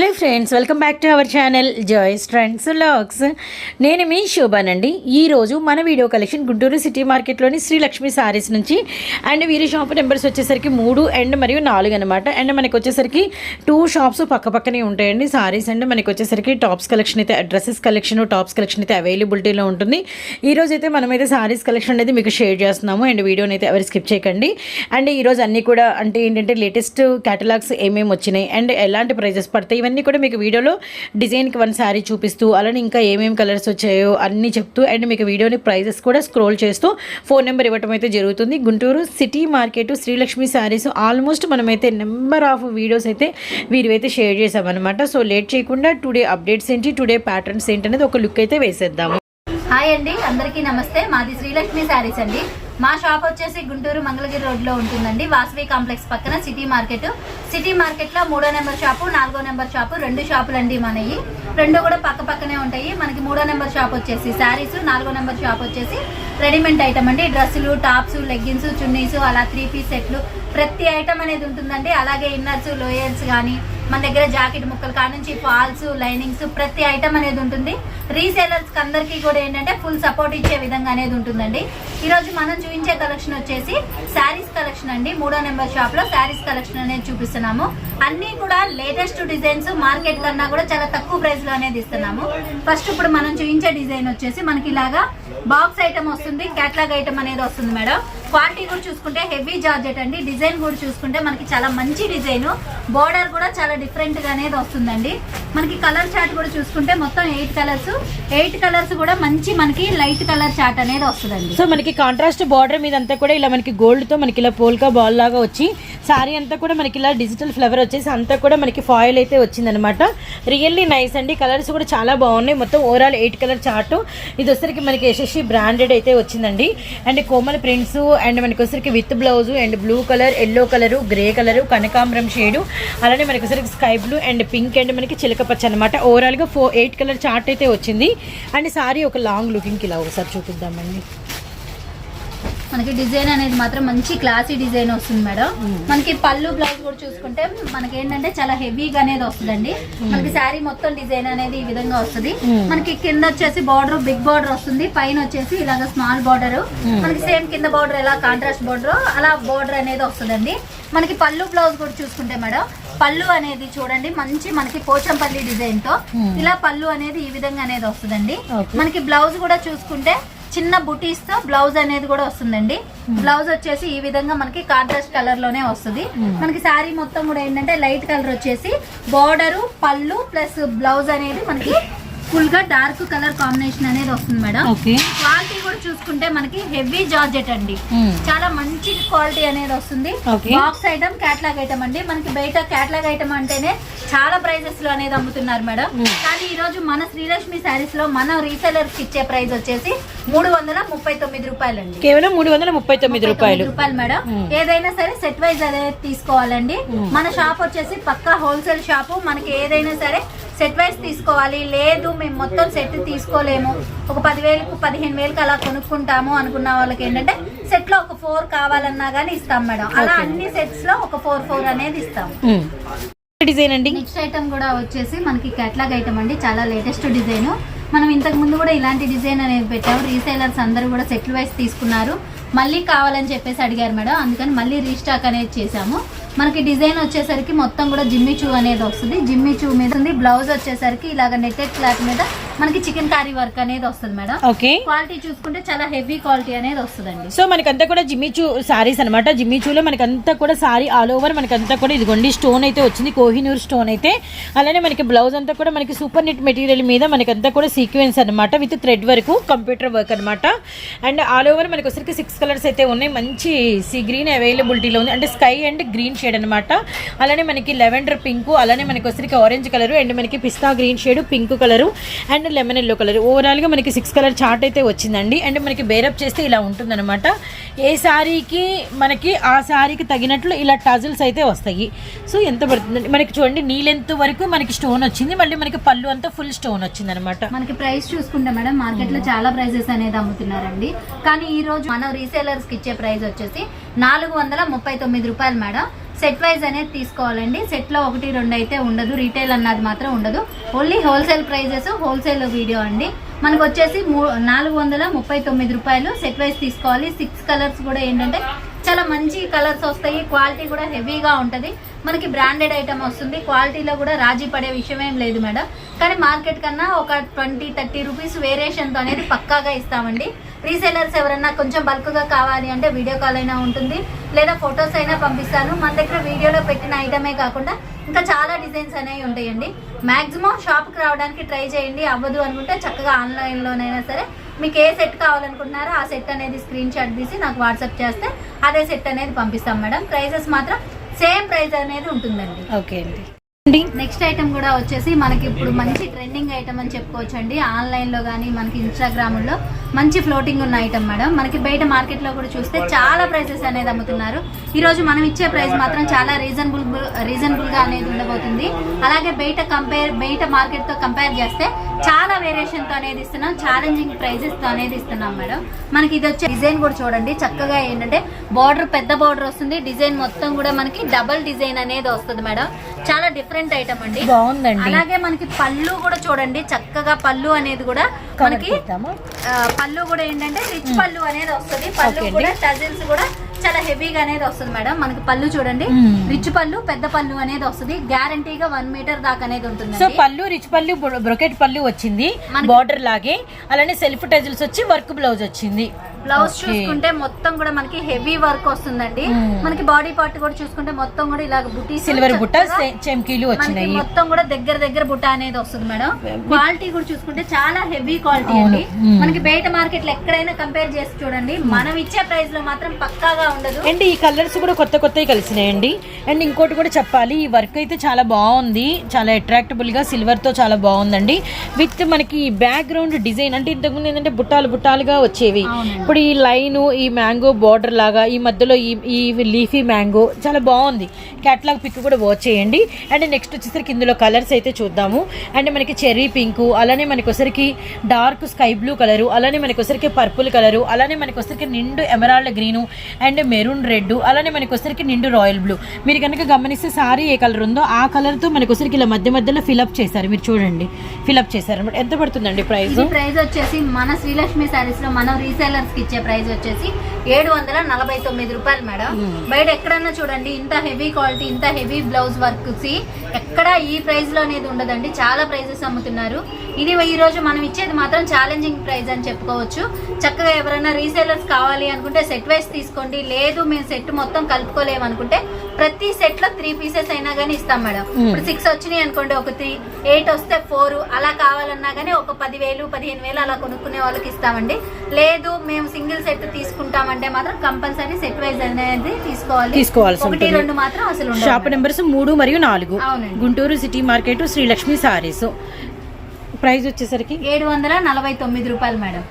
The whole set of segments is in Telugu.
Hello friends welcome back to our channel Joys Trends Logs నేను మీ శోభానండి. ఈరోజు మన వీడియో కలెక్షన్ గుంటూరు సిటీ మార్కెట్లోని శ్రీలక్ష్మి సారీస్ నుంచి అండ్ వీరి షాప్ నెంబర్స్ వచ్చేసరికి మూడు అండ్ మరియు నాలుగు అనమాట అండ్ మనకు వచ్చేసరికి టూ షాప్స్ పక్క పక్కనే ఉంటాయండి. సారీస్ అండ్ మనకు వచ్చేసరికి టాప్స్ కలెక్షన్ అయితే డ్రెస్సెస్ కలెక్షన్ టాప్స్ కలెక్షన్ అయితే అవైలబిలిటీలో ఉంటుంది. ఈ అయితే మనమైతే సారీస్ కలెక్షన్ అనేది మీకు షేర్ చేస్తున్నాము. అండ్ వీడియోని అయితే ఎవరు స్కిప్ చేయకండి. అండ్ ఈరోజు అన్నీ కూడా అంటే ఏంటంటే లేటెస్ట్ కేటలాగ్స్ ఏమేమి వచ్చినాయి అండ్ ఎలాంటి ప్రైజెస్ పడతాయి ఇవన్నీ కూడా మీకు వీడియోలో డిజైన్కి వన్ శారీ చూపిస్తూ అలానే ఇంకా ఏమేమి కలర్స్ వచ్చాయో అన్నీ చెప్తూ అండ్ మీకు వీడియోని ప్రైజెస్ కూడా స్క్రోల్ చేస్తూ ఫోన్ నెంబర్ ఇవ్వటం అయితే జరుగుతుంది. Guntur city market Srilakshmi saris almost మనమైతే నెంబర్ ఆఫ్ వీడియోస్ అయితే వీరివైతే షేర్ చేసామన్నమాట సో లేట్ చేయకుండా టుడే అప్డేట్స్ ఏంటి టుడే ప్యాటర్న్స్ ఏంటి అనేది ఒక లుక్ అయితే వేసేద్దాము. హాయ్ అండి అందరికీ నమస్తే. మాది శ్రీలక్ష్మి శారీస్ అండి. మా షాప్ వచ్చేసి గుంటూరు మంగళగిరి రోడ్లో ఉంటుందండి. వాసవి కాంప్లెక్స్ పక్కన సిటీ మార్కెట్. సిటీ మార్కెట్లో మూడో నెంబర్ షాపు నాలుగో నెంబర్ షాపు రెండు షాపులు అండి మనవి రెండు కూడా పక్క పక్కనే ఉంటాయి. మనకి మూడో నెంబర్ షాప్ వచ్చేసి శారీస్ నాలుగో నెంబర్ షాప్ వచ్చేసి రెడీమేడ్ ఐటమ్ అండి. డ్రెస్సులు టాప్స్ లెగ్గిన్స్ చున్నీస్ అలా త్రీ పీస్ సెట్లు. ప్రతి ఐటమ్ అనేది ఉంటుందండి. అలాగే ఇన్నర్స్ లోయర్స్ కానీ మన దగ్గర జాకెట్ ముక్కలు కానుంచి ఫాల్స్ లైనింగ్స్ ప్రతి ఐటమ్ అనేది ఉంటుంది. రీసేలర్స్కి అందరికీ కూడా ఏంటంటే ఫుల్ సపోర్ట్ ఇచ్చే విధంగా అనేది ఉంటుందండి. ఈరోజు మనం చూపించే కలెక్షన్ వచ్చేసి శారీస్ కలెక్షన్ అండి. మూడో నెంబర్ షాప్లో శారీస్ కలెక్షన్ అనేది చూపిస్తున్నాము. అన్నీ కూడా లేటెస్ట్ డిజైన్స్ మార్కెట్ కన్నా కూడా చాలా తక్కువ ప్రైస్లో అనేది ఇస్తున్నాము. ఫస్ట్ ఇప్పుడు మనం చూపించే డిజైన్ వచ్చేసి మనకి ఇలాగా బాక్స్ ఐటమ్ వస్తుంది కేటలాగ్ ఐటమ్ అనేది వస్తుంది మేడం. క్వాలిటీ కూడా చూసుకుంటే హెవీ జార్జెట్ అండి. డిజైన్ కూడా చూసుకుంటే మనకి చాలా మంచి డిజైన్. బోర్డర్ కూడా చాలా డిఫరెంట్గా అనేది వస్తుందండి. మనకి కలర్ చార్ట్ కూడా చూసుకుంటే మొత్తం ఎయిట్ కలర్స్. ఎయిట్ కలర్స్ కూడా మంచి మనకి లైట్ కలర్ చార్ట్ అనేది వస్తుందండి. సో మనకి కాంట్రాస్ట్ బార్డర్ మీద అంతా కూడా ఇలా మనకి గోల్డ్తో మనకి ఇలా పోల్కా బాల్ లాగా వచ్చి సారీ అంతా కూడా మనకి ఇలా డిజిటల్ ఫ్లవర్ వచ్చేసి అంతా కూడా మనకి ఫాయిల్ అయితే వచ్చిందనమాట రియల్లీ నైస్ అండి. కలర్స్ కూడా చాలా బాగున్నాయి. మొత్తం ఓవరాల్ ఎయిట్ కలర్ చార్ట్ ఇది వచ్చరికి మనకి యశస్వి బ్రాండెడ్ అయితే వచ్చిందండి. అండ్ కోమల్ ప్రింట్స్ అండ్ మనకొసరికి వచ్చరికి with blouse and blue colour yellow colour grey colour కనకాంబరం షేడు. అలానే మనకి వచ్చరికి sky blue and pink and మనకి చిలక పచ్చ అనమాట ఓవరాల్గా ఫోర్ ఎయిట్ కలర్ చార్ట్ అయితే వచ్చింది. అండ్ సారీ ఒక లాంగ్ లుకింగ్కి ఇలా ఒకసారి చూపిద్దామండి. మనకి డిజైన్ అనేది మాత్రం మంచి క్లాసీ డిజైన్ వస్తుంది మేడం. మనకి పళ్ళు బ్లౌజ్ కూడా చూసుకుంటే మనకి ఏంటంటే చాలా హెవీగా అనేది వస్తుందండి. మనకి శారీ మొత్తం డిజైన్ అనేది ఈ విధంగా వస్తుంది. మనకి కింద వచ్చేసి బార్డర్ బిగ్ బార్డర్ వస్తుంది. పైన వచ్చేసి ఇలాగ స్మాల్ బార్డర్ మనకి సేమ్ కింద బార్డర్ ఎలా కాంట్రాస్ట్ బార్డర్ అలా బార్డర్ అనేది వస్తుందండి. మనకి పళ్ళు బ్లౌజ్ కూడా చూసుకుంటే మేడం పళ్ళు అనేది చూడండి మంచి మనకి పోచంపల్లి డిజైన్తో ఇలా పళ్ళు అనేది ఈ విధంగా అనేది వస్తుందండి. మనకి బ్లౌజ్ కూడా చూసుకుంటే చిన్న బుటీస్తో బ్లౌజ్ అనేది కూడా వస్తుందండి. బ్లౌజ్ వచ్చేసి ఈ విధంగా మనకి కాంట్రాస్ట్ కలర్లోనే వస్తుంది. మనకి శారీ మొత్తం కూడా ఏంటంటే లైట్ కలర్ వచ్చేసి బార్డర్ పళ్ళు ప్లస్ బ్లౌజ్ అనేది మనకి ఫుల్గా డార్క్ కలర్ కాంబినేషన్ అనేది వస్తుంది మేడం. క్వాలిటీ కూడా చూసుకుంటే మనకి హెవీ జార్జెట్ అండి. చాలా మంచి క్వాలిటీ అనేది వస్తుంది. బాక్స్ ఐటమ్ క్యాట్లాగ్ ఐటమ్ అండి. మనకి బయట క్యాట్లాగ్ ఐటమ్ అంటేనే చాలా ప్రైజెస్లో అనేది అమ్ముతున్నారు మేడం. కానీ ఈ రోజు మన శ్రీలక్ష్మి శారీస్లో మన రీసెలర్స్ ఇచ్చే ప్రైస్ వచ్చేసి మూడు వందల ముప్పై తొమ్మిది రూపాయలు అండి కేవలం మూడు వందల ముప్పై తొమ్మిది రూపాయలు. రూపాయలు మేడం. ఏదైనా సరే సెట్ వైజ్ అనేది తీసుకోవాలండి. మన షాప్ వచ్చేసి పక్కా హోల్సేల్ షాపు మనకి ఏదైనా సరే సెట్ వైజ్ తీసుకోవాలి. లేదు మేము మొత్తం సెట్ తీసుకోలేము. ఒక పదివేలకు పదిహేను వేలకు అలా కొనుక్కుంటాము అనుకున్న వాళ్ళకి ఏంటంటే సెట్లో ఒక ఫోర్ కావాలన్నా గానీ ఇస్తాం మేడం. అలా అన్ని సెట్స్లో ఒక ఫోర్ ఫోర్ అనేది ఇస్తాం. డిజైన్ అండి? నెక్స్ట్ ఐటమ్ కూడా వచ్చేసి మనకి కేటలాగ్ ఐటమ్ అండి. చాలా లేటెస్ట్ డిజైన్ మనం ఇంతకు ముందు కూడా ఇలాంటి డిజైన్ అనేది పెట్టాము. రీసేలర్స్ అందరూ కూడా సెటిల్ వైస్ తీసుకున్నారు. మళ్ళీ కావాలని చెప్పేసి అడిగారు మేడం. అందుకని మళ్ళీ రీస్టాక్ అనేది చేశాము. మనకి డిజైన్ వచ్చేసరికి మొత్తం కూడా జిమ్మి చూ అనేది వస్తుంది. జిమ్మి చూ మీద ఉంది. బ్లౌజ్ వచ్చేసరికి ఇలాగ నెట్టెడ్ క్లాత్ మీద మనకి చికెన్ కారీ వర్క్ అనేది వస్తుంది మేడం. ఓకే. క్వాలిటీ చూసుకుంటే చాలా హెవీ క్వాలిటీ అనేది వస్తుందండి. సో మనకంతా కూడా జిమ్మిచూ సారీస్ అనమాట జిమ్మిచూలో మనకంతా కూడా సారీ ఆల్ ఓవర్ మనకంతా కూడా ఇదిగోండి స్టోన్ అయితే వచ్చింది. కోహినూర్ స్టోన్ అయితే. అలానే మనకి బ్లౌజ్ అంతా కూడా మనకి సూపర్ నెట్ మెటీరియల్ మీద మనకంతా కూడా సీక్వెన్స్ అనమాట విత్ థ్రెడ్ వరకు కంప్యూటర్ వర్క్ అనమాట అండ్ ఆల్ ఓవర్ మనకి వచ్చరికి సిక్స్ కలర్స్ అయితే ఉన్నాయి. మంచి సీ గ్రీన్ అవైలబిలిటీలో ఉంది. అంటే స్కై అండ్ గ్రీన్ షేడ్ అనమాట. అలానే మనకి లెవెండర్ పింక్ అలానే మనకి వచ్చరికి ఆరెంజ్ కలర్ అండ్ మనకి pista green shade pink colour and lemon yellow colour ఓవరాల్గా మనకి సిక్స్ కలర్ చార్ట్ అయితే వచ్చిందండి. అండ్ మనకి బేరప్ చేస్తే ఇలా ఉంటుందన్నమాట. ఏ శారీకి మనకి ఆ శారీకి తగినట్లు ఇలా టజిల్స్ అయితే వస్తాయి. సో ఎంత పడుతుందండి మనకి చూడండి నీ లెంత్ వరకు మనకి స్టోన్ వచ్చింది. మళ్ళీ మనకి పళ్ళు అంతా ఫుల్ స్టోన్ వచ్చింది అనమాట మనకి ప్రైస్ చూసుకుంటే మేడం మార్కెట్లో చాలా ప్రైజెస్ అనేది అమ్ముతున్నారండి. కానీ ఈ రోజు మన రీసేలర్స్కి ఇచ్చే ప్రైస్ వచ్చేసి నాలుగు వందల ముప్పై తొమ్మిది రూపాయలు మేడం. సెట్ వైజ్ అనేది తీసుకోవాలండి. సెట్లో ఒకటి రెండు అయితే ఉండదు. రీటైల్ అన్నది మాత్రం ఉండదు. Only wholesale prices wholesale video అండి. మనకు వచ్చేసి మూ నాలుగు వందల ముప్పై తొమ్మిది రూపాయలు సెట్ వైజ్ తీసుకోవాలి. సిక్స్ కలర్స్ కూడా ఏంటంటే చాలా మంచి కలర్స్ వస్తాయి. క్వాలిటీ కూడా హెవీగా ఉంటుంది. మనకి బ్రాండెడ్ ఐటమ్ వస్తుంది. క్వాలిటీలో కూడా రాజీ పడే విషయం ఏం లేదు మేడం. కానీ మార్కెట్ కన్నా ఒక ట్వంటీ థర్టీ రూపీస్ వేరియేషన్తో అనేది పక్కాగా ఇస్తామండి. రీసేలర్స్ ఎవరన్నా కొంచెం బల్క్గా కావాలి అంటే వీడియో కాల్ అయినా ఉంటుంది. లేదా ఫొటోస్ అయినా పంపిస్తాను. మన దగ్గర వీడియోలో పెట్టిన ఐటమే కాకుండా ఇంకా చాలా డిజైన్స్ అనేవి ఉంటాయండి. మ్యాక్సిమం షాప్కి రావడానికి ట్రై చేయండి. అవ్వదు అనుకుంటే చక్కగా ఆన్లైన్లోనైనా సరే మీకు ఏ సెట్ కావాలనుకుంటున్నారో ఆ సెట్ అనేది స్క్రీన్ షాట్ తీసి నాకు వాట్సాప్ చేస్తే అదే సెట్ అనేది పంపిస్తాం మేడం. ప్రైజెస్ మాత్రం సేమ్ ప్రైస్ అనేది ఉంటుందండి. ఓకే అండి. నెక్స్ట్ ఐటమ్ కూడా వచ్చేసి మనకి ఇప్పుడు మంచి ట్రెండింగ్ ఐటమ్ అని చెప్పుకోవచ్చు అండి ఆన్లైన్లో కానీ మనకి ఇన్స్టాగ్రామ్లో మంచి ఫ్లోటింగ్ ఉన్న ఐటమ్ మేడం. మనకి బయట మార్కెట్లో కూడా చూస్తే చాలా ప్రైసెస్ అనేది అమ్ముతున్నారు. ఈ రోజు మనం ఇచ్చే ప్రైస్ మాత్రం చాలా రీజనబుల్ రీజనబుల్గా అనేది ఉండబోతుంది. అలాగే బయట కంపేర్ బయట మార్కెట్తో కంపేర్ చేస్తే చాలా వేరియేషన్తో అనేది ఇస్తున్నాం ఛాలెంజింగ్ ప్రైజెస్తో అనేది ఇస్తున్నాం మేడం. మనకి ఇది వచ్చే డిజైన్ కూడా చూడండి. చక్కగా ఏంటంటే బార్డర్ పెద్ద బార్డర్ వస్తుంది. డిజైన్ మొత్తం కూడా మనకి డబల్ డిజైన్ అనేది వస్తుంది మేడం. చాలా డిఫరెంట్ ఐటమ్ అండి. బాగుందండి. అలాగే మనకి పళ్ళు కూడా చూడండి. చక్కగా పళ్ళు అనేది కూడా మనకి పళ్ళు కూడా ఏంటంటే రిచ్ పళ్ళు అనేది వస్తుంది. పళ్ళు. కూడా టజిల్స్ కూడా చాలా హెవీగా అనేది వస్తుంది మేడం. మనకి పళ్ళు చూడండి. రిచ్ పళ్ళు పెద్ద పళ్ళు అనేది వస్తుంది. గ్యారంటీగా వన్ మీటర్ దాకా అనేది ఉంటుంది సో పళ్ళు రిచ్ పళ్ళు బ్రొ- బ్రొకెట్ పళ్ళు వచ్చింది. బార్డర్ లాగే. అలానే సెల్ఫ్ టజిల్స్ వచ్చి వర్క్ బ్లౌజ్ వచ్చింది. బ్లౌజ్. చూసుకుంటే మొత్తం కూడా మనకి హెవీ వర్క్ వస్తుందండి. మనకి బాడీ పార్ట్ కూడా చూసుకుంటే మొత్తం కూడా ఇలాగ బుటీ సిల్వర్ బుట్ట మనకి వచ్చినాయి. మొత్తం కూడా దగ్గర దగ్గర బుట్ట అనేది వస్తుంది మేడం. క్వాలిటీ కూడా చూసుకుంటే చాలా హెవీ క్వాలిటీ. అండి. మనకి బయట మార్కెట్లో ఎక్కడైనా కంపేర్ చేసి చూడండి. మనం ఇచ్చే ప్రైస్లో మాత్రం పక్కాగా ఉండదు. అండ్ ఈ కలర్స్ కూడా కొత్త కొత్తవి కలిసినాయండి. అండ్ ఇంకోటి కూడా చెప్పాలి ఈ వర్క్ అయితే చాలా బాగుంది. చాలా అట్రాక్టబుల్గా సిల్వర్తో చాలా బాగుందండి. విత్ మనకి బ్యాక్గ్రౌండ్ డిజైన్ అంటే ఇంతకుముందు ఏంటంటే బుట్టాలు బుట్టాలుగా వచ్చేవి. ఇప్పుడు ఈ లైన్ ఈ మ్యాంగో బార్డర్ లాగా ఈ మధ్యలో ఈ ఈ లీఫీ మ్యాంగో చాలా బాగుంది. క్యాట్లాగ్ పిక్ కూడా వాచ్ చేయండి. అండ్ నెక్స్ట్ వచ్చేసరికి ఇందులో కలర్స్ అయితే చూద్దాము. అండ్ మనకి చెర్రీ పింక్ అలానే మనకి వచ్చరికి డార్క్ స్కై బ్లూ కలరు అలానే మనకి వచ్చరికి పర్పుల్ కలరు అలానే మనకి వచ్చరికి నిండు emerald green and maroon red అలానే మనకి వచ్చరికి నిండు రాయల్ బ్లూ. మీరు కనుక గమనిస్తే సారీ ఏ కలర్ ఉందో ఆ కలర్తో మనకి వచ్చరికి ఇలా మధ్య మధ్యలో ఫిలప్ చేశారు. మీరు చూడండి. ఫిలప్ చేశారు. అనమాట ఎంత పడుతుందండి ప్రైస్ ప్రైస్ వచ్చేసి మన శ్రీలక్ష్మి సారీస్లో మనం రీసేలర్స్కి ఇచ్చే ప్రైస్ వచ్చేసి ఏడు వందల నలభై తొమ్మిది రూపాయలు మేడం. బయట ఎక్కడన్నా చూడండి ఇంత హెవీ క్వాలిటీ ఇంత హెవీ బ్లౌజ్ వర్క్ సి ఎక్కడ ఈ ప్రైస్లో అనేది ఉండదండి. చాలా ప్రైజెస్ అమ్ముతున్నారు. ఇది ఈ రోజు మనం ఇచ్చేది మాత్రం ఛాలెంజింగ్ ప్రైస్ అని చెప్పుకోవచ్చు. చక్కగా ఎవరైనా రీసేలర్స్ కావాలి అనుకుంటే సెట్ వైస్ తీసుకోండి. లేదు మేము సెట్ మొత్తం కలుపుకోలేము అనుకుంటే ప్రతి సెట్లో త్రీ పీసెస్ అయినా కానీ ఇస్తాం మేడం. ఇప్పుడు సిక్స్ వచ్చినాయి అనుకోండి ఒక త్రీ ఎయిట్ వస్తే ఫోర్ అలా కావాలన్నా కానీ ఒక పదివేలు పదిహేను వేలు అలా కొనుక్కునే వాళ్ళకి ఇస్తామండి. లేదు మేము సింగిల్ సెట్ తీసుకుంటామంటే మాత్రం కంపల్సరీ సెట్ వైజ్ అనేది తీసుకోవాలి. తీసుకోవాల్సి ఒకటి. రెండు మాత్రం అసలు షాప్ నెంబర్స్ మూడు. మరియు నాలుగు. Guntur city market Srilakshmi saris. Price వచ్చేసరికి ఏడు వందల నలభై తొమ్మిది రూపాయలు మేడం.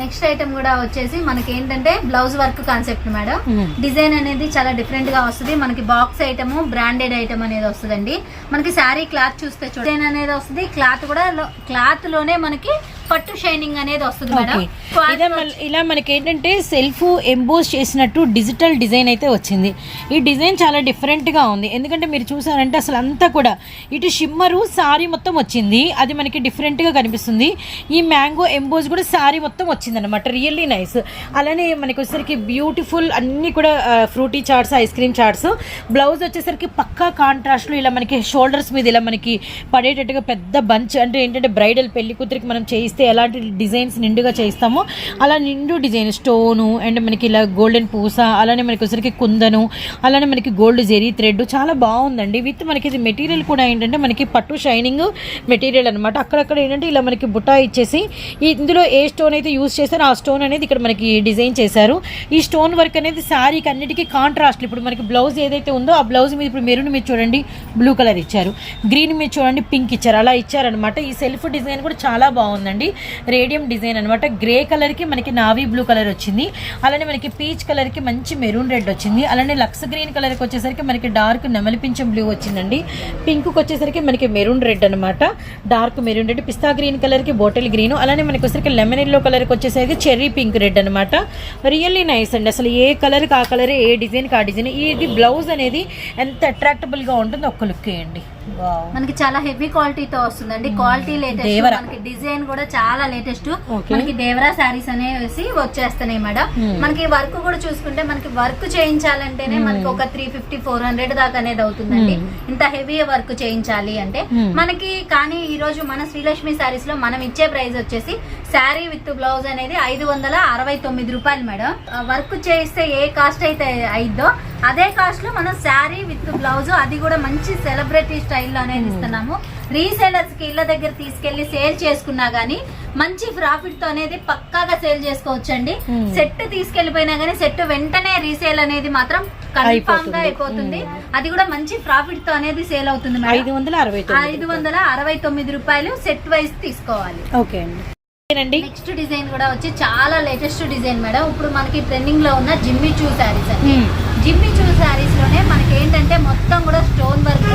నెక్స్ట్ ఐటమ్ కూడా వచ్చేసి మనకి ఏంటంటే blouse work concept madam. Design అనేది చాలా డిఫరెంట్గా వస్తుంది. మనకి బాక్స్ ఐటమ్ బ్రాండెడ్ ఐటమ్ అనేది వస్తుందండి. మనకి శారీ క్లాత్ చూస్తే. డిజైన్ అనేది వస్తుంది. క్లాత్ కూడా క్లాత్లోనే మనకి పట్టు షైనింగ్ అనేది వస్తుంది మేడం. ఇలా మనకి ఏంటంటే సెల్ఫ్ ఎంబోస్ చేసినట్టు డిజిటల్ డిజైన్ అయితే వచ్చింది. ఈ డిజైన్ చాలా డిఫరెంట్గా ఉంది. ఎందుకంటే మీరు చూసారంటే అసలు అంతా కూడా ఇటు షిమ్మరు సారీ మొత్తం వచ్చింది. అది మనకి డిఫరెంట్గా కనిపిస్తుంది. ఈ మ్యాంగో ఎంబోస్ కూడా సారీ మొత్తం వచ్చింది అనమాట రియల్లీ నైస్ అలానే మనకి వచ్చేసరికి బ్యూటిఫుల్ అన్ని కూడా fruity chats ice cream chats blouse వచ్చేసరికి పక్కా కాంట్రాస్ట్లో ఇలా మనకి షోల్డర్స్ మీద ఇలా మనకి పడేటట్టుగా పెద్ద బంచ్ అంటే ఏంటంటే బ్రైడల్ పెళ్ళి కూతురికి మనం చేయిస్తే ఎలాంటి డిజైన్స్ నిండుగా చేయిస్తామో అలా నిండు డిజైన్ స్టోను అండ్ మనకి ఇలా గోల్డెన్ పూస అలానే మనకి వచ్చరికి కుందను అలానే మనకి గోల్డ్ జెరీ థ్రెడ్ చాలా బాగుందండి. విత్ మనకి ఇది మెటీరియల్ కూడా ఏంటంటే మనకి పట్టు షైనింగ్ మెటీరియల్ అనమాట అక్కడక్కడ ఏంటంటే ఇలా మనకి బుటా ఇచ్చేసి ఇందులో ఏ స్టోన్ అయితే యూస్ చేస్తారో ఆ స్టోన్ అనేది ఇక్కడ మనకి డిజైన్ చేశారు. ఈ స్టోన్ వర్క్ అనేది శారీకి అన్నిటికీ కాంట్రాస్ట్. ఇప్పుడు మనకి బ్లౌజ్ ఏదైతే ఉందో ఆ బ్లౌజ్ మీద ఇప్పుడు మెరూన్ మీద చూడండి బ్లూ కలర్ ఇచ్చారు. గ్రీన్ మీద చూడండి పింక్ ఇచ్చారు. అలా ఇచ్చారనమాట ఈ సెల్ఫ్ డిజైన్ కూడా చాలా బాగుందండి. వచ్చిందండి రేడియం డిజైన్ అనమాట గ్రే కలర్కి మనకి నావీ బ్లూ కలర్ వచ్చింది. అలానే మనకి పీచ్ కలర్కి మంచి మెరూన్ రెడ్ వచ్చింది. అలానే లక్స్ గ్రీన్ కలర్కి వచ్చేసరికి మనకి డార్క్ నెమలిపించం బ్లూ వచ్చిందండి. పింక్కి వచ్చేసరికి మనకి మెరూన్ రెడ్ అనమాట dark maroon red pista green కలర్కి బాటిల్ గ్రీన్. అలానే మనకి వచ్చేసరికి లెమన్ ఎల్లో కలర్కి వచ్చేసరికి చెర్రీ పింక్ రెడ్ అనమాట రియల్లీ నైస్ అండి. అసలు ఏ కలర్కి ఆ కలర్ ఏ డిజైన్కి ఆ డిజైన్. ఇది బ్లౌజ్ అనేది ఎంత అట్రాక్టబుల్గా ఉంటుందో ఒక్క లుక్ వేయండి మనకి చాలా హెవీ క్వాలిటీతో వస్తుందండి. Quality latest. మనకి డిజైన్ కూడా చాలా లేటెస్ట్. మనకి దేవరా శారీస్ అనేసి వచ్చేస్తున్నాయి మేడం Hmm. మనకి వర్క్ కూడా చూసుకుంటే మనకి వర్క్ చేయించాలంటేనే మనకి ఒక త్రీ ఫిఫ్టీ ఫోర్ హండ్రెడ్ దాకా అనేది అవుతుందండి Hmm. ఇంత హెవీ వర్క్ చేయించాలి అంటే Hmm. మనకి కానీ ఈ రోజు మన శ్రీలక్ష్మి శారీస్లో మనం ఇచ్చే ప్రైస్ వచ్చేసి శారీ విత్ బ్లౌజ్ అనేది ఐదు వందల అరవై తొమ్మిది రూపాయలు మేడం వర్క్ చేయిస్తే ఏ కాస్ట్ అయితే అయిద్దో అదే కాస్ట్లో మనం శారీ విత్ బ్లౌజ్ అది కూడా మంచి సెలబ్రిటీ స్టైల్లో అనేది ఇస్తున్నాము రీసేలర్స్కి ఇళ్ళ దగ్గర తీసుకెళ్ళి సేల్ చేసుకున్నా గానీ మంచి ప్రాఫిట్తో అనేది పక్కాగా సేల్ చేసుకోవచ్చండి. సెట్ తీసుకెళ్ళిపోయినా గానీ సెట్ వెంటనే రీసేల్ అనేది మాత్రం కన్ఫామ్గా అయిపోతుంది. అది కూడా మంచి ప్రాఫిట్తో అనేది సేల్ అవుతుంది మేడం. ఐదు వందల అరవై తొమ్మిది ఐదు వందల అరవై తొమ్మిది రూపాయలు సెట్ వైజ్ తీసుకోవాలి. ఓకే అండి. నెక్స్ట్ డిజైన్ కూడా వచ్చి చాలా లేటెస్ట్ డిజైన్ మేడం. ఇప్పుడు మనకి ట్రెండింగ్లో ఉన్న జిమ్మి చూ శారీస్ అండి. జిమ్మి చూ శారీస్లోనే మనకి ఏంటంటే మొత్తం కూడా stone work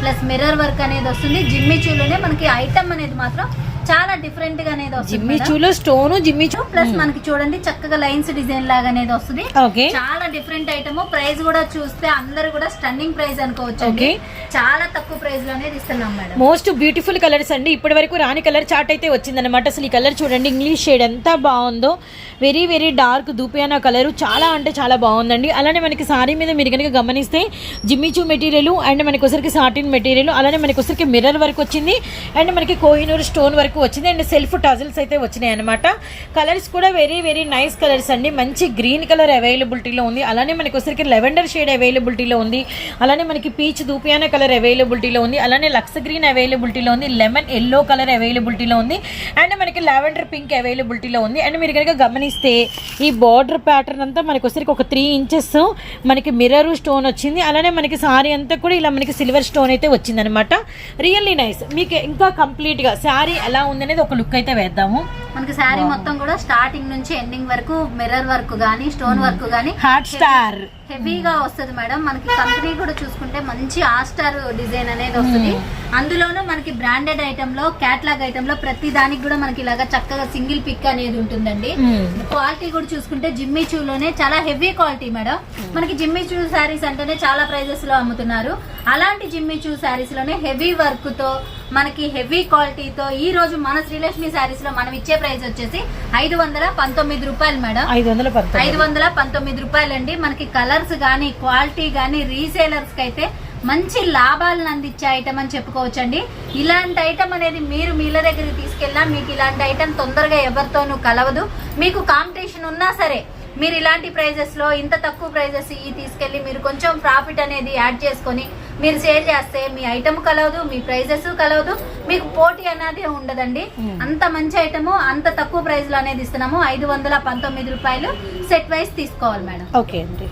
plus mirror work అనేది వస్తుంది. జిమ్మి చూలోనే మనకి ఐటమ్ అనేది మాత్రం చాలా డిఫరెంట్గా అనేది వస్తుంది జిమ్మి చూలో స్టోను జిమ్మి చూ. ప్లస్ మనకి చూడండి చక్కగా లైన్స్ డిజైన్ లాగా అనేది వస్తుంది. ఓకే. చాలా డిఫరెంట్ ఐటమ్ ప్రైస్ కూడా చూస్తే అందరు కూడా స్టన్నింగ్ ప్రైస్ అనుకోవచ్చు. చాలా తక్కువ ప్రైస్లో అనేది ఇస్తున్నాం మేడం మోస్ట్ బ్యూటిఫుల్ కలర్స్ అండి. ఇప్పటి వరకు రాని కలర్ చార్ట్ అయితే వచ్చిందనమాట అసలు ఈ కలర్ చూడండి ఇంగ్లీష్ షేడ్ ఎంత బాగుందో. వెరీ వెరీ డార్క్ దూపియానా కలర్. చాలా అంటే చాలా బాగుందండి. అలానే మనకి సారీ మీద మీరు కనుక గమనిస్తే జిమ్మిచూ మెటీరియల్ అండ్ మనకి ఒకసారికి సాటిన్ మెటీరియల్ అలానే మనకి ఒకసారికి మిర్రర్ వర్క్ వచ్చింది. అండ్ మనకి కోహినూర్ స్టోన్ వర్క్ వచ్చింది అండ్ సెల్ఫ్ టజల్స్ అయితే వచ్చినాయి అనమాట కలర్స్ కూడా వెరీ వెరీ నైస్ కలర్స్ అండి. మంచి గ్రీన్ కలర్ అవైలబిలిటీలో ఉంది. అలానే మనకి వచ్చరికి లెవెండర్ షేడ్ అవైలబిలిటీలో ఉంది. అలానే మనకి పీచ్ దూపియానా కలర్ అవైలబిలిటీలో ఉంది. అలానే లక్స్ గ్రీన్ అవైలబిలిటీలో ఉంది. లెమన్ ఎల్లో కలర్ అవైలబిలిటీలో ఉంది. అండ్ మనకి లావెండర్ పింక్ అవైలబిలిటీలో ఉంది. అండ్ మీరు కనుక గమనిస్తే ఈ బార్డర్ ప్యాటర్న్ అంతా మనకి వచ్చరికి ఒక త్రీ ఇంచెస్ మనకి మిర్రర్ స్టోన్ వచ్చింది. అలానే మనకి సారీ అంతా కూడా ఇలా మనకి సిల్వర్ స్టోన్ అయితే వచ్చిందనమాట రియల్లీ నైస్ మీకు ఇంకా కంప్లీట్గా శారీ ఎలా ఉందనేది ఒక లుక్ అయితే వేద్దాము. మనకి శారీ మొత్తం కూడా స్టార్టింగ్ నుంచి ఎండింగ్ వరకు మిర్రర్ వర్క్ గానీ స్టోన్ వర్క్ గానీ హాట్ స్టార్. హెవీగా వస్తుంది మేడం. మనకి కంపెనీ కూడా చూసుకుంటే మంచి ఆస్టార్ డిజైన్ అనేది వస్తుంది. అందులోనూ మనకి బ్రాండెడ్ ఐటమ్లో క్యాట్లాగ్ ఐటమ్లో ప్రతి దానికి కూడా మనకి ఇలాగా చక్కగా సింగిల్ పిక్ అనేది ఉంటుందండి. క్వాలిటీ కూడా చూసుకుంటే జిమ్మి చూలోనే చాలా హెవీ క్వాలిటీ మేడం. మనకి జిమ్మి చూ శారీస్ అంటేనే చాలా ప్రైజెస్లో అమ్ముతున్నారు. అలాంటి జిమ్మి చూ శారీస్లోనే హెవీ వర్క్తో మనకి హెవీ క్వాలిటీతో ఈ రోజు మన శ్రీలక్ష్మి శారీస్లో మనం ఇచ్చే ప్రైస్ వచ్చేసి ఐదు వందల పంతొమ్మిది రూపాయలు మేడం. ఐదు వందల ఐదు పంతొమ్మిది వందల పంతొమ్మిది రూపాయలండి. మనకి కలర్స్ గానీ క్వాలిటీ గానీ రీసేలర్స్కి అయితే మంచి లాభాలను అందించే ఐటమ్ అని చెప్పుకోవచ్చండి. ఇలాంటి ఐటమ్ అనేది మీరు మీల దగ్గరికి తీసుకెళ్ళినా మీకు ఇలాంటి ఐటమ్ తొందరగా ఎవరితోనూ కలవదు. మీకు కాంపిటీషన్ ఉన్నా సరే మీరు ఇలాంటి ప్రైజెస్లో ఇంత తక్కువ ప్రైజెస్ ఈ తీసుకెళ్ళి మీరు కొంచెం ప్రాఫిట్ అనేది యాడ్ చేసుకొని మీరు సేల్ చేస్తే మీ ఐటమ్ కలవదు మీ ప్రైజెస్ కలవదు మీకు పోటీ అనేది ఉండదండి. Hmm. అంత మంచి ఐటమ్ అంత తక్కువ ప్రైస్లో అనేది ఇస్తున్నాము. ఐదు వందల పంతొమ్మిది రూపాయలు సెట్ వైస్ తీసుకోవాలి మేడం. ఓకే అండి.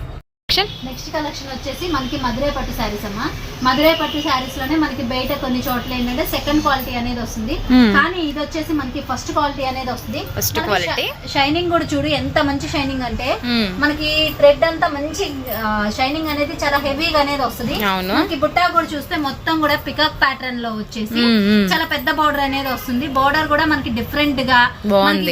నెక్స్ట్ కలెక్షన్ వచ్చేసి మనకి మధురై పట్టు శారీస్ అమ్మా మధురై పట్టు శారీస్లోనే మనకి బయట కొన్ని చోట్ల ఏంటంటే సెకండ్ క్వాలిటీ అనేది వస్తుంది Hmm. కానీ ఇది వచ్చేసి మనకి ఫస్ట్ క్వాలిటీ అనేది వస్తుంది quality. షై- షైనింగ్ కూడా చూడు ఎంత మంచి షైనింగ్ అంటే Hmm. మనకి థ్రెడ్ అంతా మంచి షైనింగ్ అనేది చాలా హెవీగా అనేది వస్తుంది. మనకి బుట్టా కూడా చూస్తే మొత్తం కూడా పికాక్ ప్యాటర్న్లో వచ్చేసి Hmm. చాలా పెద్ద బార్డర్ అనేది వస్తుంది బార్డర్ కూడా మనకి డిఫరెంట్గా.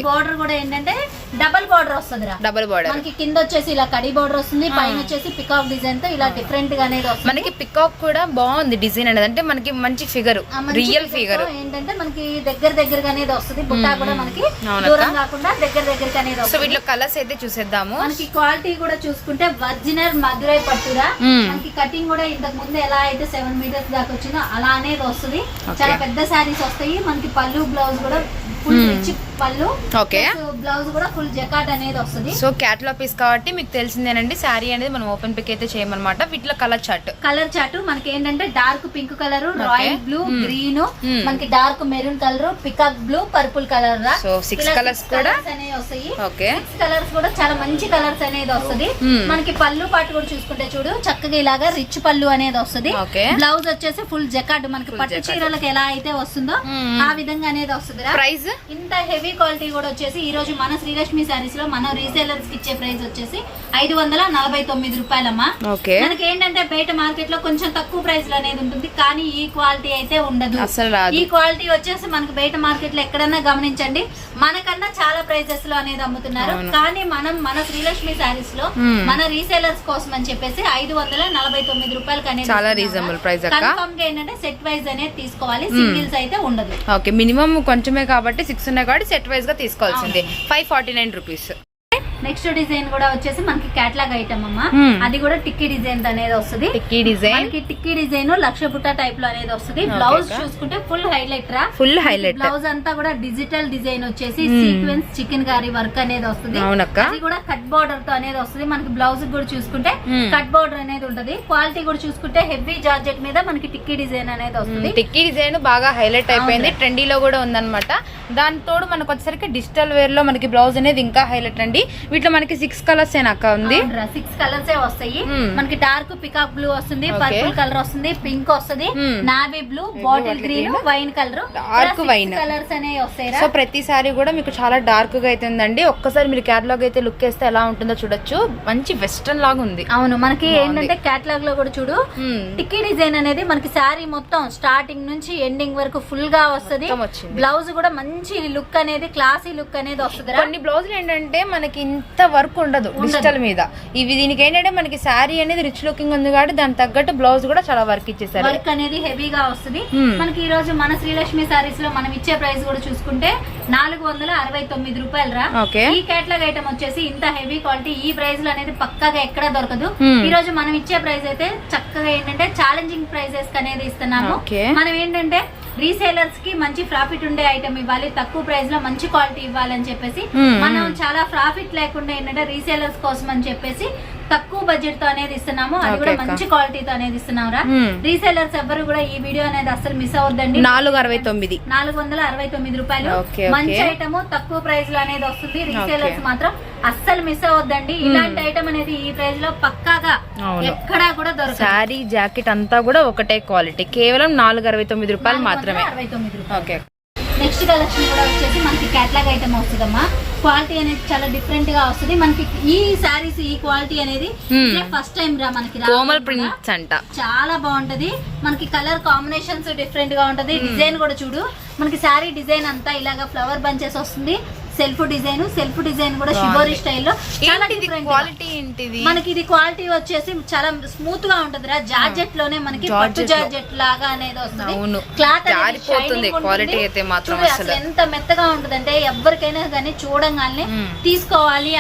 బార్డర్ కూడా ఏంటంటే డబల్ బార్డర్ వస్తుంది డబుల్ బార్డర్. మనకి కింద వచ్చేసి ఇలా కడి బార్డర్ వస్తుంది పైన వచ్చేసి పికాక్ డిజైన్తో ఇలా డిఫరెంట్గా అనేది వస్తుంది. మనకి పికాక్ కూడా బాగుంది డిజైన్ అనేది. అంటే మనకి మంచి ఫిగర్ రియల్ ఫిగర్ ఏంటంటే మనకి దగ్గర దగ్గరగా అనేది వస్తుంది. బుట్టా కూడా మనకి. దూరం కాకుండా దగ్గర దగ్గరగా అనేది సో వస్తుంది. వీటిలో కలర్స్ అయితే చూసేద్దాము. మనకి క్వాలిటీ కూడా చూసుకుంటే ఒరిజినల్ మధురై పట్టురా. మనకి కటింగ్ కూడా ఇంతకు ముందు ఎలా అయితే సెవెన్ మీటర్స్ దాకా వచ్చిందో అలా అనేది వస్తుంది. చాలా పెద్ద శారీస్ వస్తాయి. మనకి పళ్ళు బ్లౌజ్ కూడా ఫుల్ రిచ్ పళ్ళు ఓకే. బ్లౌజ్ కూడా ఫుల్ జకాట్ అనేది వస్తుంది. సో క్యాట్లాగ్ పీస్ కాబట్టి మీకు తెలిసిందేనండి శారీ అనేది మనం ఓపెన్ పిక్ అయితే చేయమన్నమాట. వీటిలో కలర్ చార్ట్ కలర్ చాటు మనకి ఏంటంటే dark pink colour royal blue green. మనకి dark maroon colour peacock blue purple colour So, six colours కూడా? వస్తాయి. ఓకే. సిక్స్ కలర్స్ కూడా చాలా మంచి కలర్స్ అనేది వస్తుంది. Hmm. మనకి పళ్ళు పాటు కూడా చూసుకుంటే చూడు చక్కగా ఇలాగా రిచ్ పళ్ళు అనేది వస్తుంది. బ్లౌజ్ వచ్చేసి ఫుల్ జకాట్ మనకి పట్టు చీరలకు ఎలా అయితే వస్తుందో Hmm. ఆ విధంగా అనేది వస్తుంది ప్రైస్ ఇంత హెవీ క్వాలిటీ కూడా వచ్చేసి ఈ రోజు మన శ్రీలక్ష్మి శారీస్లో మనం రీసేలర్స్కి ఇచ్చే ప్రైస్ వచ్చేసి ఐదు వందల నలభై తొమ్మిది రూపాయలమ్మా. మనకి ఏంటంటే బయట మార్కెట్లో కొంచెం తక్కువ ప్రైస్లో అనేది ఉంటుంది కానీ ఈ క్వాలిటీ అయితే ఉండదు. ఈ క్వాలిటీ వచ్చేసి మనకి బయట మార్కెట్లో ఎక్కడన్నా గమనించండి. మనకన్నా చాలా ప్రైజెస్లో అనేది అమ్ముతున్నారు. కానీ మనం మన శ్రీలక్ష్మి శారీస్లో. మన రీసేలర్స్ కోసం అని చెప్పేసి ఐదు వందల నలభై తొమ్మిది రూపాయలకి అనేది చాలా రీజనబుల్ ప్రైస్ కన్ఫర్మ్గా ఏంటంటే సెట్ వైజ్ అనేది తీసుకోవాలి. సింగిల్స్ అయితే ఉండదు. ఓకే మినిమం కొంచెమే కాబట్టి సిక్స్ ఉన్నాయి కాబట్టి సెట్ వైజ్గా తీసుకోవాల్సిందే. Five forty nine rupees next design కూడా వచ్చేసి మనకి క్యాట్లాగ్ ఐటమ్ అమ్మా. అది కూడా టిక్కీ డిజైన్ అనేది వస్తుంది. టిక్కీ డిజైన్ మనకి టిక్కీ డిజైన్ లక్ష బుట్ట టైప్లో అనేది వస్తుంది. బ్లౌజ్ చూసుకుంటే ఫుల్ హైలైట్ రా. ఫుల్ హైలైట్ బ్లౌజ్ అంతా కూడా డిజిటల్ డిజైన్ వచ్చేసి సీక్వెన్స్ చికెన్ కర్రీ వర్క్ అనేది వస్తుంది. అది కూడా కట్ బార్డర్తో అనేది వస్తుంది. మనకి బ్లౌజ్ కూడా చూసుకుంటే. కట్ బార్డర్ అనేది ఉంటది. క్వాలిటీ కూడా చూసుకుంటే హెవీ జార్జెట్ మీద మనకి టిక్కీ డిజైన్ అనేది వస్తుంది. టిక్కీ డిజైన్ బాగా హైలైట్ అయిపోయింది. ట్రెండీలో కూడా ఉందన్నమాట. దాని తోడు మనకు వచ్చేసరికి డిజిటల్ వేర్లో మనకి బ్లౌజ్ అనేది ఇంకా హైలైట్ అండి. వీటిలో మనకి సిక్స్ కలర్స్ ఏనాక ఉంది సిక్స్ కలర్స్ ఏ వస్తాయి Hmm. మనకి డార్క్ పికాక్ బ్లూ వస్తుంది. పర్పుల్ కలర్ వస్తుంది పింక్ వస్తుంది Hmm. Navy blue bottle green wine colour Dark wine. Colours అనేవి వస్తాయి సో ప్రతిసారి కూడా మీకు చాలా డార్క్గా అయితే ఉందండి ఒక్కసారి మీరు క్యాటలాగ్ అయితే లుక్ వేస్తే ఎలా ఉంటుందో చూడొచ్చు మంచి వెస్టర్న్ లాగా ఉంది అవును మనకి. ఏంటంటే కేటలాగ్లో కూడా చూడు Hmm. టిక్కీ డిజైన్ అనేది మనకి శారీ మొత్తం స్టార్టింగ్ నుంచి ఎండింగ్ వరకు ఫుల్గా వస్తుంది. బ్లౌజ్ కూడా మంచి లుక్ అనేది క్లాసీ లుక్ అనేది వస్తుంది కొన్ని బ్లౌజులు ఏంటంటే మనకి ఇంత వర్క్ ఉండదు డిజిటల్ మీద. ఇవి దీనికి ఏంటంటే మనకి శారీ అనేది రిచ్ లుకింగ్ ఉంది కాబట్టి దానికి తగ్గట్టు బ్లౌజ్ కూడా చాలా వర్క్ ఇచ్చేసారు వర్క్ అనేది హెవీగా వస్తుంది. మనకి ఈ రోజు మన శ్రీలక్ష్మి సారీస్లో మనం ఇచ్చే ప్రైస్ కూడా చూసుకుంటే నాలుగు వందల అరవై తొమ్మిది రూపాయలు రా ఈ కేటలాగ్ ఐటమ్ వచ్చేసి ఇంత హెవీ క్వాలిటీ ఈ ప్రైస్లో అనేది పక్కాగా ఎక్కడ దొరకదు. ఈ రోజు మనం ఇచ్చే ప్రైస్ అయితే చక్కగా ఏంటంటే ఛాలెంజింగ్ ప్రైజెస్ అనేది ఇస్తున్నాము. మనం ఏంటంటే రీసేలర్స్కి మంచి ప్రాఫిట్ ఉండే ఐటమ్ ఇవ్వాలి తక్కువ ప్రైస్లో మంచి క్వాలిటీ ఇవ్వాలని చెప్పేసి మనం చాలా ప్రాఫిట్ లేకుండా ఏంటంటే రీసేలర్స్ కోసం అని చెప్పేసి తక్కువ బడ్జెట్తో అనేది ఇస్తున్నాము అది కూడా. మంచి క్వాలిటీతో అనేది ఇస్తున్నాం రా Hmm. రీసేలర్స్ ఎవ్వరు కూడా ఈ వీడియో అనేది అసలు మిస్ అవద్దండి నాలుగు అరవై తొమ్మిది నాలుగు వందల అరవై తొమ్మిది రూపాయలు. మంచి ఐటమ్ తక్కువ ప్రైస్లో అనేది వస్తుంది రీసేలర్స్. మాత్రం అస్సలు మిస్ అవ్వద్దండి. ఇలాంటి ఐటమ్ అనేది ఈ ప్రైస్లో పక్కాగా. ఎక్కడా కూడా దొరకదు. శారీ జాకెట్ అంతా కూడా ఒకటే క్వాలిటీ కేవలం నాలుగు అరవై తొమ్మిది రూపాయలు మాత్రమే. అరవై తొమ్మిది రూపాయలు. ఓకే. నెక్స్ట్ కలెక్షన్ కూడా వచ్చేసి మనకి క్యాట్లాగ్ ఐటమ్ వస్తుందమ్మా. క్వాలిటీ అనేది చాలా డిఫరెంట్గా వస్తుంది. మనకి ఈ శారీస్ ఈ క్వాలిటీ అనేది Hmm. ఫస్ట్ టైం రా మనకి కోమల్. ప్రింట్స్ అంట. చాలా బాగుంటది. మనకి కలర్ కాంబినేషన్స్ డిఫరెంట్గా ఉంటది. డిజైన్ కూడా చూడు. మనకి శారీ డిజైన్ అంతా ఇలాగా ఫ్లవర్ బంచెస్ వస్తుంది. సెల్ఫ్ డిజైన్ సెల్ఫ్ డిజైన్ కూడా షిబోరి స్టైల్లో చాలా గా. క్వాలిటీ ఏంటిది మనకి ఇది క్వాలిటీ వచ్చేసి చాలా స్మూత్గా ఉంటది రా జార్జెట్లోనే మనకి పట్టు లో. జార్జెట్ లాగా అనేది వస్తుంది. క్లాత్ జారిపోతుంది quality అయితే మాత్రం అసలు. ఎంత మెత్తగా ఉంటదంటే ఎవరికైనా కానీ చూడంగానే మ్మ్. తీసుకోవాలి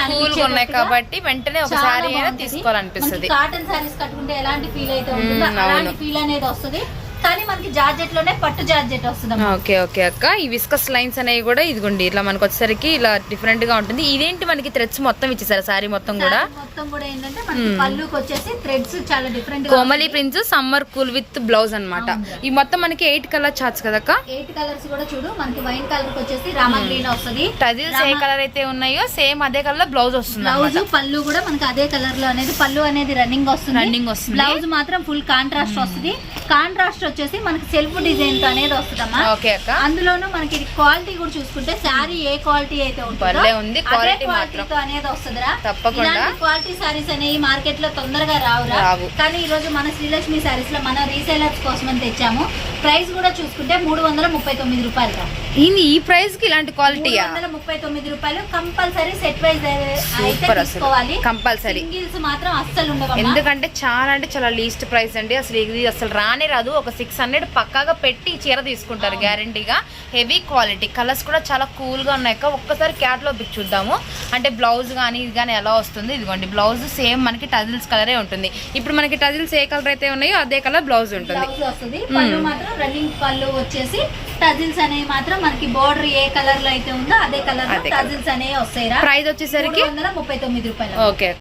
ఉన్నాయి కాబట్టి వెంటనే ఒక శారీ అయినా తీసుకోవాలనిపిస్తుంది కాటన్ సారీస్ కట్టుకుంటే ఎలాంటి ఫీల్ అయితే ఉంటుందో మ్మ్, అలాంటి. ఫీల్ అనేది వస్తుంది కానీ మనకి జార్జెట్లోనే పట్టు జార్జెట్ వస్తుంది ఓకే ఓకే అక్క. ఈ విస్కస్ లైన్స్ అనేవి కూడా ఇదిగోండి ఇట్లా మనకు వచ్చేసరికి ఇలా డిఫరెంట్గా ఉంటుంది. ఇదేంటి మనకి థ్రెడ్స్ మొత్తం ఇచ్చేసారు శారీ మొత్తం కూడా? మొత్తం కూడా ఏంటంటే మనకి పళ్ళుకి వచ్చేసి థ్రెడ్స్ చాలా different Komali prints summer cool with blouse అన్నమాట. ఈ మొత్తం మనకి ఎయిట్ కలర్ చార్ట్స్ కదక్క ఎయిట్ కలర్స్ కూడా చూడు మనకి వైన్ కలర్ వచ్చేసి రామా గ్రీన్ వస్తుంది. టజిల్స్ ఏ కలర్ అయితే ఉన్నాయో సేమ్ అదే కలర్లో బ్లౌజ్ వస్తుంది బ్లౌజ్ పళ్ళు కూడా మనకి అదే కలర్లో అనేది పళ్ళు అనేది రన్నింగ్ వస్తుంది. Running వస్తుంది. బ్లౌజ్ మాత్రం ఫుల్ కాంట్రాస్ట్ వస్తుంది. కాంట్రాస్ట్ వచ్చేసి మనకి సెల్ఫ్ డిజైన్తో అనేది వస్తుందమ్మా. ఓకే అక్క. అందులోనూ మనకి క్వాలిటీ కూడా చూసుకుంటే శారీ ఏ క్వాలిటీ అయితే ఉంటుందో ఉంది, quality క్వాలిటీతో అనేది వస్తుందిరా. తప్పకుండా. క్వాలిటీ సారీస్ అనేవి మార్కెట్లో తొందరగా రావురా. రావు. కానీ ఈ రోజు మన శ్రీలక్ష్మి సారీస్లో మన రీసేలర్స్ కోసం అని తెచ్చాము. ప్రైస్ కూడా చూసుకుంటే మూడు వందల ముప్పై తొమ్మిది రూపాయలు. ఏంది ఈ ప్రైస్కి ఇలాంటి మూడు క్వాలిటీయా వందల ముప్పై తొమ్మిది రూపాయలు కంపల్సరీ సెట్ వైజ్ అయితే తీసుకోవాలి. కంపల్సరీ. సింగిల్స్ మాత్రం అస్సలు ఉండవమ్మా. ఎందుకంటే చాలా అంటే చాలా లీస్ట్ ప్రైస్ అండి. అసలు ఇది అసలు రానే రాదు. ఒక సిక్స్ హండ్రెడ్ పక్కాగా పెట్టి చీర తీసుకుంటారు గ్యారంటీగా. హెవీ క్వాలిటీ కలర్స్ కూడా చాలా కూల్గా ఉన్నాయి. ఒక్కసారి క్యాట్లో పిక్ చూద్దాము. అంటే బ్లౌజ్ కానీ ఇది కానీ ఎలా వస్తుంది? ఇదిగోండి బ్లౌజ్ సేమ్ మనకి టజిల్స్ కలరే ఉంటుంది. ఇప్పుడు మనకి టజిల్స్ ఏ కలర్ అయితే ఉన్నాయో అదే కలర్ బ్లౌజ్ ఉంటుంది. మాత్రం రన్నింగ్ పళ్ళు వచ్చేసి టజిల్స్ అనేవి మాత్రం మనకి బోర్డర్ ఏ కలర్లో అయితే ఉందో అదే కలర్. టజిల్స్ అనేవి వస్తాయి ప్రైస్ వచ్చేసరికి ముప్పై తొమ్మిది రూపాయలు. ఓకే